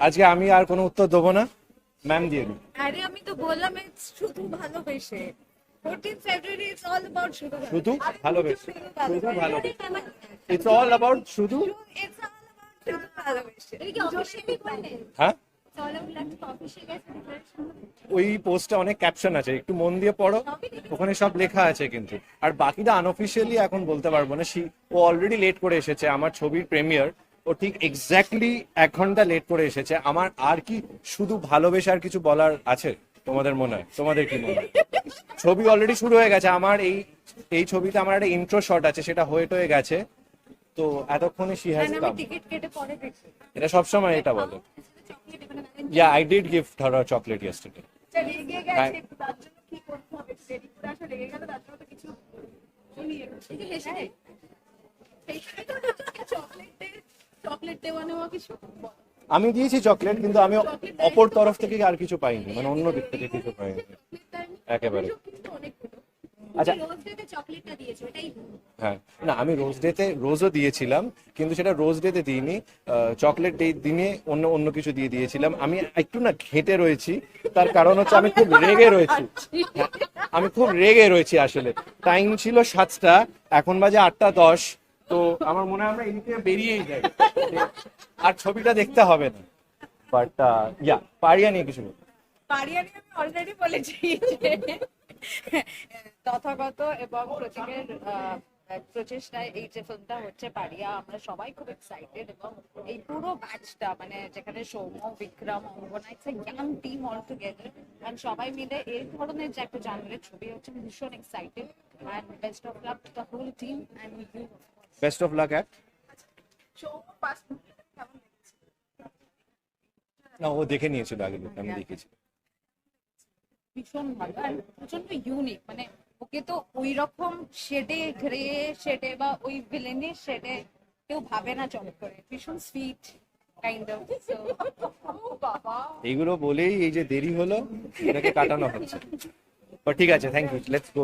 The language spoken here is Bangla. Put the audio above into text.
আজকে আমি আর কোনো উত্তর দেবো না। ম্যাম দিয়ে দিন। আরে আমি তো বললাম শুধু ভালোবেসে। 14 ফেব্রুয়ারি ইটস অল শুধু শুধু ভালোবেসে। শুধু ভালোবেসে। ইটস অল অ্যাবাউট শুধু হ্যাঁ? ওই পোস্টে অনেক ক্যাপশন আছে একটু মন দিয়ে পড়ো ওখানে সব লেখা আছে কিন্তু। আর বাকিটা আনঅফিসিয়ালি এখন বলতে পারব না ও অলরেডি লেট করে এসেছে আমার ছবির প্রিমিয়ার ও ঠিক এক্স্যাক্টলি এক ঘণ্টা লেট করে এসেছে। আমার আর কি শুধু ভালোবেসে আর কিছু বলার আছে তোমাদের মনে হয়? তোমাদের কি মনে হয়? ছবি অলরেডি শুরু হয়ে গেছে আমার এই এই ছবিতে আমার একটা ইন্ট্রো শট আছে সেটা হয়ে টয়ে গেছে। তো এতক্ষণে শি হ্যাজ কাম এটা সবসময় এটা বলে। Yeah I did gift her chocolate yesterday আমি দিয়েছি চকলেট কিন্তু আমি অপর তরফ থেকে আর কিছু পাইনি মানে অন্য দিক থেকে কিছু পাইনি। একেবারে। আচ্ছা। হ্যাঁ না আমি রোজ ডেতে রোজও দিয়েছিলাম কিন্তু সেটা রোজ ডেতে দিইনি। চকলেট ডে দিনে অন্য অন্য কিছু দিয়ে দিয়েছিলাম। আমি একটু না ঘেটে রয়েছি তার কারণ হচ্ছে আমি খুব রেগে রয়েছি। হ্যাঁ, আমি খুব রেগে রয়েছি আসলে। টাইম ছিল সাতটা এখন বাজে আটটা দশ তো আমার মনে হয় আমরা এদিকে বেরিয়েই যাই। আর ছবিটা দেখতে হবে না। বাট ইয়া পারিয়া নিয়ে কিছু বলো। পারিয়ানি আমি অলরেডি বলেছি তথাগত এবং প্রতীকের প্রচেষ্টায় এই যে ফিল্মটা হচ্ছে পারিয়া আমরা সবাই খুব এক্সাইটেড এবং এই পুরো ব্যাচটা মানে যেখানে Soumya Bikram Angana it's young team all together and সবাই মিলে এই ধরনের যে একটা জানরের ছবি হচ্ছে ভীষণ excited and best of luck to the whole team and you best of luck at না ও দেখে নিয়েছিল আগে আমি দেখেছি। ভীষণ ভালো আর প্রচণ্ড ইউনিক মানে ওকে তো ওই রকম শেডে গ্রে শেডে বা ওই ভিলেনের শেডে কেউ ভাবে না চমক করে। ভীষণ সুইট কাইন্ড অফ বাবা। এইগুলো বলেই এই যে দেরি হলো এটাকে কাটানো হচ্ছে। বাট ঠিক আছে থ্যাংক ইউ লেটস গো